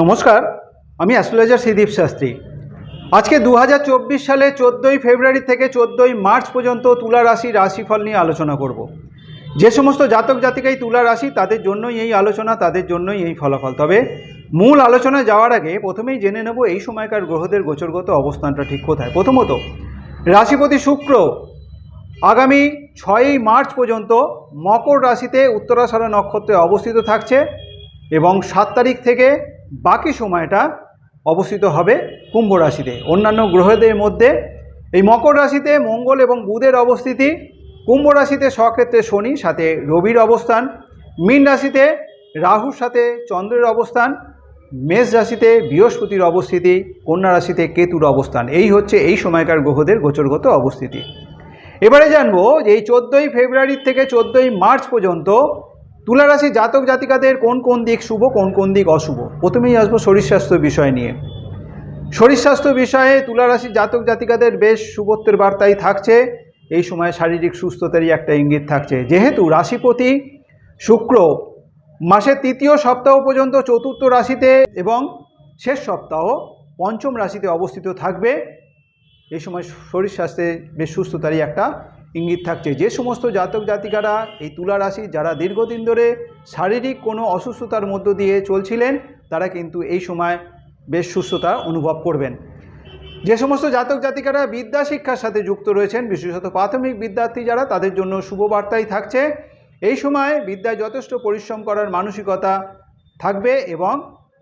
নমস্কার, আমি অ্যাস্ট্রোলজার শ্রীদীপ শাস্ত্রী। আজকে দু হাজার চব্বিশ সালে চোদ্দোই ফেব্রুয়ারি থেকে চোদ্দোই মার্চ পর্যন্ত তুলা রাশি রাশিফল নিয়ে আলোচনা করব। যে সমস্ত জাতক জাতিকাই তুলা রাশি, তাদের জন্যই এই আলোচনা, তাদের জন্যই এই ফলাফল। তবে মূল আলোচনায় যাওয়ার আগে প্রথমেই জেনে নেব এই সময়কার গ্রহদের গোচরগত অবস্থানটা ঠিক কোথায়। প্রথমত, রাশিপতি শুক্র আগামী ছয়ই মার্চ পর্যন্ত মকর রাশিতে উত্তরাষাঢ়া নক্ষত্রে অবস্থিত থাকছে এবং সাত তারিখ থেকে বাকি সময়টা অবস্থিত হবে কুম্ভ রাশিতে। অন্যান্য গ্রহদের মধ্যে এই মকর রাশিতে মঙ্গল এবং বুধের অবস্থিতি, কুম্ভ রাশিতে স্বক্ষেত্রে শনি, সাথে রবির অবস্থান, মীন রাশিতে রাহুর সাথে চন্দ্রের অবস্থান, মেষ রাশিতে বৃহস্পতির অবস্থিতি, কন্যা রাশিতে কেতুর অবস্থান। এই হচ্ছে এই সময়কার গ্রহদের গোচরগত অবস্থিতি। এবারে জানব যে এই চোদ্দোই ফেব্রুয়ারি থেকে চোদ্দোই মার্চ পর্যন্ত তুলা রাশি জাতক জাতিকাদের কোন কোন দিক শুভ, কোন কোন দিক অশুভ? প্রথমেই আসব শরীর স্বাস্থ্য বিষয় নিয়ে। শরীর স্বাস্থ্য বিষয়ে তুলা রাশির জাতক জাতিকাদের বেশ শুভত্বের বার্তাই থাকছে। এই সময় শারীরিক সুস্থতারই একটা ইঙ্গিত থাকছে। যেহেতু রাশিপতি শুক্র মাসের তৃতীয় সপ্তাহ পর্যন্ত চতুর্থ রাশিতে এবং শেষ সপ্তাহ পঞ্চম রাশিতে অবস্থিত থাকবে। এই সময় শরীর স্বাস্থ্যে বেশ সুস্থতারই একটা ইঙ্গিত থাকছে। যে সমস্ত জাতক জাতিকারা এই তুলা রাশি, যারা দীর্ঘদিন ধরে শারীরিক কোনো অসুস্থতার মধ্য দিয়ে চলছিলেন, তারা কিন্তু এই সময় বেশ সুস্থতা অনুভব করবেন। যে সমস্ত জাতক জাতিকারা বিদ্যা শিক্ষার সাথে যুক্ত রয়েছেন, বিশেষত প্রাথমিক বিদ্যার্থী যারা, তাদের জন্য শুভবার্তাই থাকছে। এই সময় বিদ্যায় যথেষ্ট পরিশ্রম করার মানসিকতা থাকবে এবং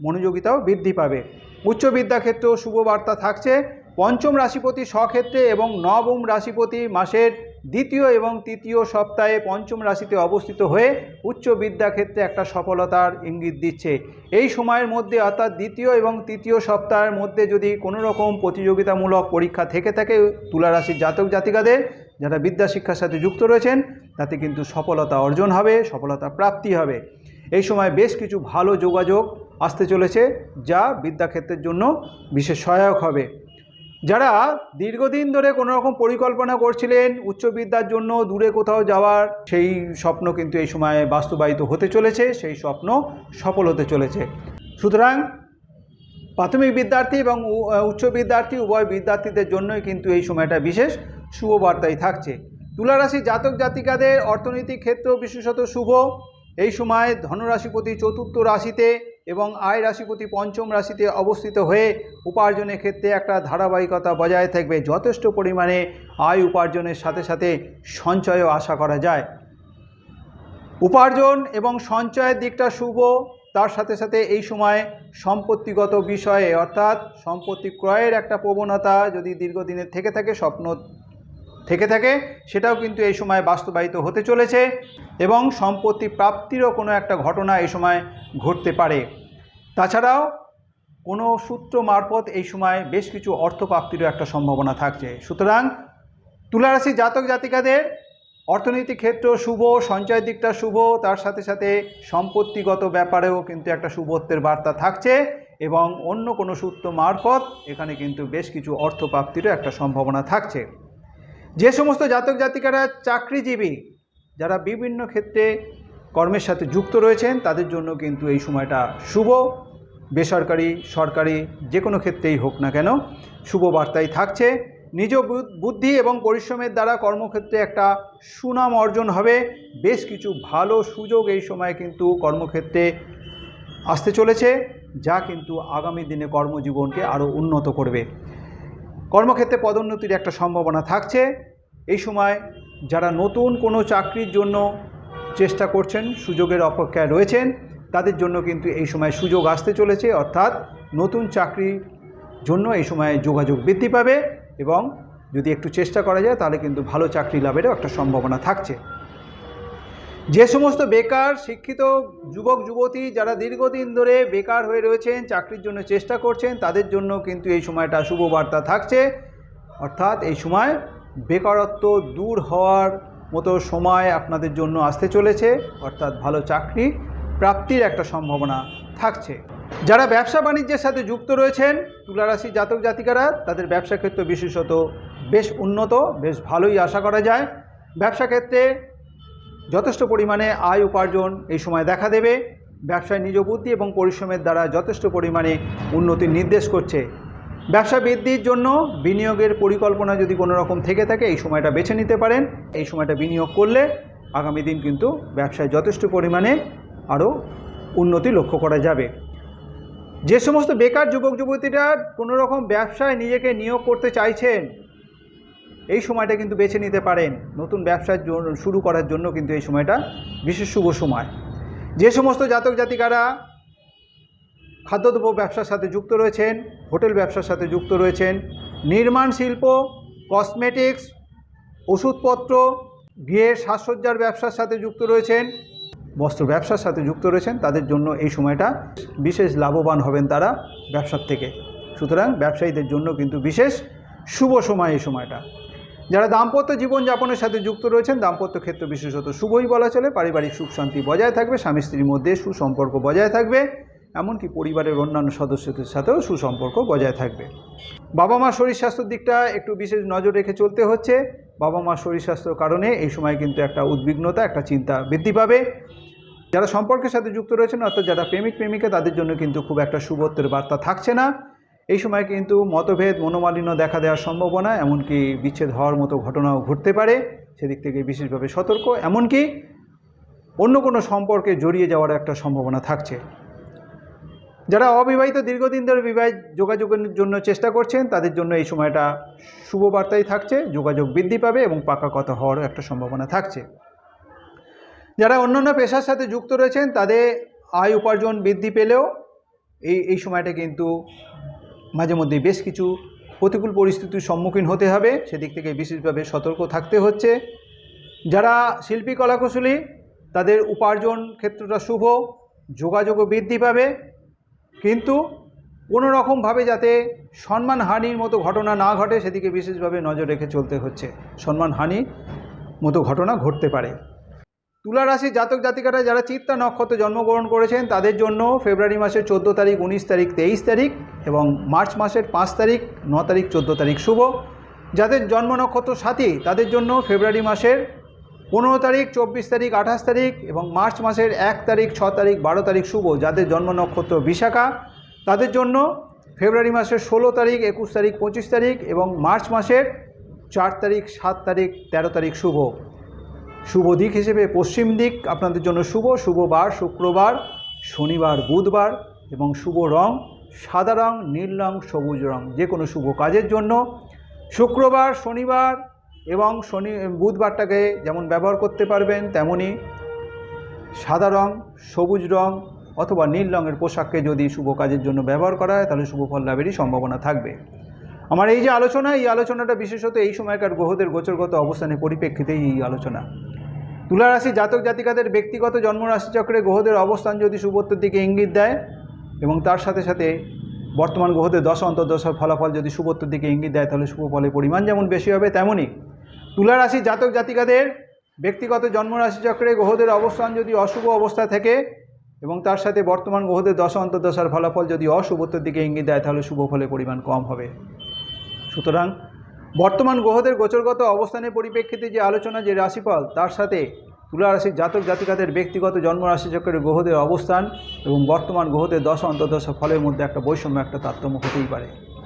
মনোযোগিতাও বৃদ্ধি পাবে। উচ্চ বিদ্যাক্ষেত্রেও শুভ বার্তা থাকছে। পঞ্চম রাশিপতি স্বক্ষেত্রে এবং নবম রাশিপতি মাসের দ্বিতীয় এবং তৃতীয় সপ্তাহে পঞ্চম রাশিতে অবস্থিত হয়ে উচ্চ বিদ্যাক্ষেত্রে একটা সফলতার ইঙ্গিত দিচ্ছে। এই সময়ের মধ্যে অর্থাৎ দ্বিতীয় এবং তৃতীয় সপ্তাহের মধ্যে যদি কোনো রকম প্রতিযোগিতামূলক পরীক্ষা থেকে থাকে তুলা রাশির জাতক জাতিকাদের যারা বিদ্যা শিক্ষার সাথে যুক্ত রয়েছেন, তাতে কিন্তু সফলতা অর্জন হবে, সফলতা প্রাপ্তি হবে। এই সময় বেশ কিছু ভালো যোগাযোগ আসতে চলেছে, যা বিদ্যাক্ষেত্রের জন্য বিশেষ সহায়ক হবে। যারা দীর্ঘদিন ধরে কোনো রকম পরিকল্পনা করছিলেন উচ্চ বিদ্যার জন্য দূরে কোথাও যাওয়ার, সেই স্বপ্ন কিন্তু এই সময় বাস্তবায়িত হতে চলেছে, সেই স্বপ্ন সফল হতে চলেছে। সুতরাং প্রাথমিক বিদ্যার্থী এবং উচ্চ বিদ্যার্থী, উভয় বিদ্যার্থীদের জন্যই কিন্তু এই সময়টা বিশেষ শুভ বার্তাই থাকছে। তুলারাশি জাতক জাতিকাদের অর্থনৈতিক ক্ষেত্রেও বিশেষত শুভ। এই সময় ধনুরাশিপতি চতুর্থ রাশিতে এবং আয় রাশিপতি পঞ্চম রাশিতে অবস্থিত হয়ে উপার্জনের ক্ষেত্রে একটা ধারাবাহিকতা বজায় থাকবে। যথেষ্ট পরিমাণে আয় উপার্জনের সাথে সাথে সঞ্চয়ও আশা করা যায়। উপার্জন এবং সঞ্চয়ের দিকটা শুভ। তার সাথে সাথে এই সময় সম্পত্তিগত বিষয়ে অর্থাৎ সম্পত্তি ক্রয়ের একটা প্রবণতা যদি দীর্ঘদিনের থেকে থাকে, স্বপ্ন থেকে থাকে, সেটাও কিন্তু এই সময় বাস্তবায়িত হতে চলেছে এবং সম্পত্তি প্রাপ্তিরও কোনো একটা ঘটনা এই সময় ঘটতে পারে। তাছাড়াও কোনো সূত্র মারফত এই সময় বেশ কিছু অর্থ প্রাপ্তিরও একটা সম্ভাবনা থাকছে। সুতরাং তুলারাশি জাতক জাতিকাদের অর্থনৈতিক ক্ষেত্র শুভ, সঞ্চয়ের দিকটা শুভ, তার সাথে সাথে সম্পত্তিগত ব্যাপারেও কিন্তু একটা শুভত্বের বার্তা থাকছে এবং অন্য কোনো সূত্র মারফত এখানে কিন্তু বেশ কিছু অর্থ প্রাপ্তিরও একটা সম্ভাবনা থাকছে। যে সমস্ত জাতক জাতিকারা চাকরিজীবী, যারা বিভিন্ন ক্ষেত্রে কর্মের সাথে যুক্ত রয়েছেন, তাদের জন্য কিন্তু এই সময়টা শুভ। বেসরকারি, সরকারি, যে কোনো ক্ষেত্রেই হোক না কেন, শুভ বার্তাই থাকছে। নিজ বুদ্ধি এবং পরিশ্রমের দ্বারা কর্মক্ষেত্রে একটা সুনাম অর্জন হবে। বেশ কিছু ভালো সুযোগ এই সময় কিন্তু কর্মক্ষেত্রে আসতে চলেছে, যা কিন্তু আগামী দিনে কর্মজীবনকে আরও উন্নত করবে। কর্মক্ষেত্রে পদোন্নতির একটা সম্ভাবনা থাকছে। এই সময় যারা নতুন কোনো চাকরির জন্য চেষ্টা করছেন, সুযোগের অপেক্ষায় রয়েছেন। তাদের জন্য কিন্তু এই সময় সুযোগ আসতে চলেছে, অর্থাৎ নতুন চাকরির জন্য এই সময় যোগাযোগ বৃদ্ধি পাবে এবং যদি একটু চেষ্টা করা যায়, তাহলে কিন্তু ভালো চাকরি লাভেরও একটা সম্ভাবনা থাকছে। যে সমস্ত বেকার, শিক্ষিত যুবক, যুবতী যারা দীর্ঘদিন ধরে বেকার হয়ে রয়েছেন, চাকরির জন্য চেষ্টা করছেন, তাদের জন্য কিন্তু এই সময়টা শুভ বার্তা থাকছে। অর্থাৎ এই সময় বেকারত্ব দূর হওয়ার মতো সময় আপনাদের জন্য আসতে চলেছে, অর্থাৎ ভালো চাকরি প্রাপ্তির একটা সম্ভাবনা থাকছে। যারা ব্যবসা বাণিজ্যের সাথে যুক্ত রয়েছেন, তুলারাশি জাতক জাতিকারা, তাদের ব্যবসা ক্ষেত্র বিশেষত বেশ উন্নত, বেশ ভালোই আশা করা যায়। ব্যবসা ক্ষেত্রে যথেষ্ট পরিমাণে আয় উপার্জন এই সময় দেখা দেবে। ব্যবসায় নিজ বুদ্ধি এবং পরিশ্রমের দ্বারা যথেষ্ট পরিমাণে উন্নতির নির্দেশ করছে। ব্যবসা বৃদ্ধির জন্য বিনিয়োগের পরিকল্পনা যদি কোনো রকম থেকে থাকে, এই সময়টা বেছে নিতে পারেন। এই সময়টা বিনিয়োগ করলে আগামী দিন কিন্তু ব্যবসায় যথেষ্ট পরিমাণে আরও উন্নতি লক্ষ্য করা যাবে। যে সমস্ত বেকার যুবক যুবতীরা কোনো রকম ব্যবসায় নিজেকে নিয়োগ করতে চাইছেন, এই সময়টা কিন্তু বেছে নিতে পারেন। নতুন ব্যবসার জন্য শুরু করার জন্য কিন্তু এই সময়টা বিশেষ শুভ সময়। যে সমস্ত জাতক জাতিকারা খাদ্যদ্রব্য ব্যবসার সাথে যুক্ত রয়েছেন, হোটেল ব্যবসার সাথে যুক্ত রয়েছেন, নির্মাণ শিল্প কসমেটিক্স ওষুধপত্র গৃহের সাজসজ্জার ব্যবসার সাথে যুক্ত রয়েছেন, বস্ত্র ব্যবসার সাথে যুক্ত রয়েছেন, তাদের জন্য এই সময়টা বিশেষ লাভবান হবেন তারা ব্যবসার থেকে। সুতরাং ব্যবসায়ীদের জন্য কিন্তু বিশেষ শুভ সময় এই সময়টা। যারা দাম্পত্য জীবনযাপনের সাথে যুক্ত রয়েছেন, দাম্পত্য ক্ষেত্র বিশেষত শুভই বলা চলে, পারিবারিক সুখ শান্তি বজায় থাকবে স্বামী স্ত্রীর মধ্যে সুসম্পর্ক বজায় থাকবে। এমনকি পরিবারের অন্যান্য সদস্যদের সাথেও সুসম্পর্ক বজায় থাকবে। বাবা মা শরীর স্বাস্থ্যের দিকটা একটু বিশেষ নজর রেখে চলতে হচ্ছে। বাবা মা শরীর স্বাস্থ্যর কারণে এই সময় কিন্তু একটা উদ্বিগ্নতা, একটা চিন্তা বৃদ্ধি পাবে। যারা সম্পর্কের সাথে যুক্ত রয়েছেন, অর্থাৎ যারা প্রেমিক, প্রেমিকা, তাদের জন্য কিন্তু খুব একটা শুভত্বের বার্তা থাকছে না। এই সময় কিন্তু মতভেদ, মনোমালিন্য দেখা দেওয়ার সম্ভাবনা, এমনকি বিচ্ছেদ হওয়ার মতো ঘটনাও ঘটতে পারে। সেদিক থেকে বিশেষভাবে সতর্ক। এমনকি অন্য কোনো সম্পর্কে জড়িয়ে যাওয়ার একটা সম্ভাবনা থাকছে। যারা অবিবাহিত দীর্ঘদিন ধরে বিবাহ যোগাযোগের জন্য চেষ্টা করছেন, তাদের জন্য এই সময়টা শুভ বার্তাই থাকছে। যোগাযোগ বৃদ্ধি পাবে এবং পাকা কথা হওয়ারও একটা সম্ভাবনা থাকছে। যারা অন্যান্য পেশার সাথে যুক্ত রয়েছেন, তাদের আয় উপার্জন বৃদ্ধি পেলেও এই এই সময়টা কিন্তু মাঝে মধ্যে বেশ কিছু প্রতিকূল পরিস্থিতির সম্মুখীন হতে হবে। সেদিক থেকে বিশেষভাবে সতর্ক থাকতে হচ্ছে। যারা শিল্পী, কলাকুশলী, তাদের উপার্জন ক্ষেত্রটা শুভ, যোগাযোগও বৃদ্ধি পাবে। কিন্তু কোনো রকমভাবে যাতে সম্মানহানির মতো ঘটনা না ঘটে, সেদিকে বিশেষভাবে নজর রেখে চলতে হচ্ছে। সম্মানহানির মতো ঘটনা ঘটতে পারে। তুলা রাশির জাতক জাতিকারা যারা চিত্তা নক্ষত্রে জন্মগ্রহণ করেছেন, তাদের জন্য ফেব্রুয়ারি মাসের চোদ্দ তারিখ, উনিশ তারিখ, তেইশ তারিখ এবং মার্চ মাসের পাঁচ তারিখ, ন তারিখ, চোদ্দ তারিখ শুভ। যাদের জন্ম নক্ষত্র সাথী, তাদের জন্য ফেব্রুয়ারি মাসের পনেরো তারিখ, চব্বিশ তারিখ, আঠাশ তারিখ এবং মার্চ মাসের এক তারিখ, ছ তারিখ, বারো তারিখ শুভ যাদের জন্ম নক্ষত্র বিশাখা, তাদের জন্য ফেব্রুয়ারি মাসের ষোলো তারিখ, একুশ তারিখ, পঁচিশ তারিখ এবং মার্চ মাসের চার তারিখ, সাত তারিখ, তেরো তারিখ শুভ। শুভ দিক হিসেবে পশ্চিম দিক আপনাদের জন্য শুভ শুভবার শুক্রবার, শনিবার, বুধবার এবং শুভ রং সাদা রং, নীল রং, সবুজ রং যে কোনো শুভ কাজের জন্য। শুক্রবার, শনিবার এবং শনি, বুধবারটাকে যেমন ব্যবহার করতে পারবেন তেমনই সাদা রং, সবুজ রং অথবা নীল রঙের পোশাককে যদি শুভ কাজের জন্য ব্যবহার করা হয়, তাহলে শুভ ফল লাভেরই সম্ভাবনা থাকবে। আমার এই যে আলোচনা, এই আলোচনাটা বিশেষত এই সময়কার গ্রহদের গোচরগত অবস্থানের পরিপ্রেক্ষিতেই এই আলোচনা। তুলা রাশি জাতক জাতিকাদের ব্যক্তিগত জন্মরাশি চক্রে গ্রহদের অবস্থান যদি শুভত্বের দিকে ইঙ্গিত দেয় এবং তার সাথে সাথে বর্তমান গ্রহদের দশ অন্তর্দশার ফলাফল যদি শুভত্বের দিকে ইঙ্গিত দেয়, তাহলে শুভ ফলের পরিমাণ যেমন বেশি হবে তেমনই তুলা রাশি জাতক জাতিকাদের ব্যক্তিগত জন্মরাশি চক্রে গ্রহদের অবস্থান যদি অশুভ অবস্থা থেকে এবং তার সাথে বর্তমান গ্রহদের দশ অন্তর্দশার ফলাফল যদি অশুভত্বের দিকে ইঙ্গিত দেয়, তাহলে শুভ ফলের পরিমাণ কম হবে। সুতরাং বর্তমান গ্রহদের গোচরগত অবস্থানের পরিপ্রেক্ষিতে যে আলোচনা, যে রাশিফল, তার সাথে তুলা রাশির জাতক জাতিকাদের ব্যক্তিগত জন্মরাশি চক্রের গ্রহদের অবস্থান এবং বর্তমান গ্রহদের দশ অন্তর্দশা ফলের মধ্যে একটা বৈষম্য, একটা তারতম্য হতেই পারে।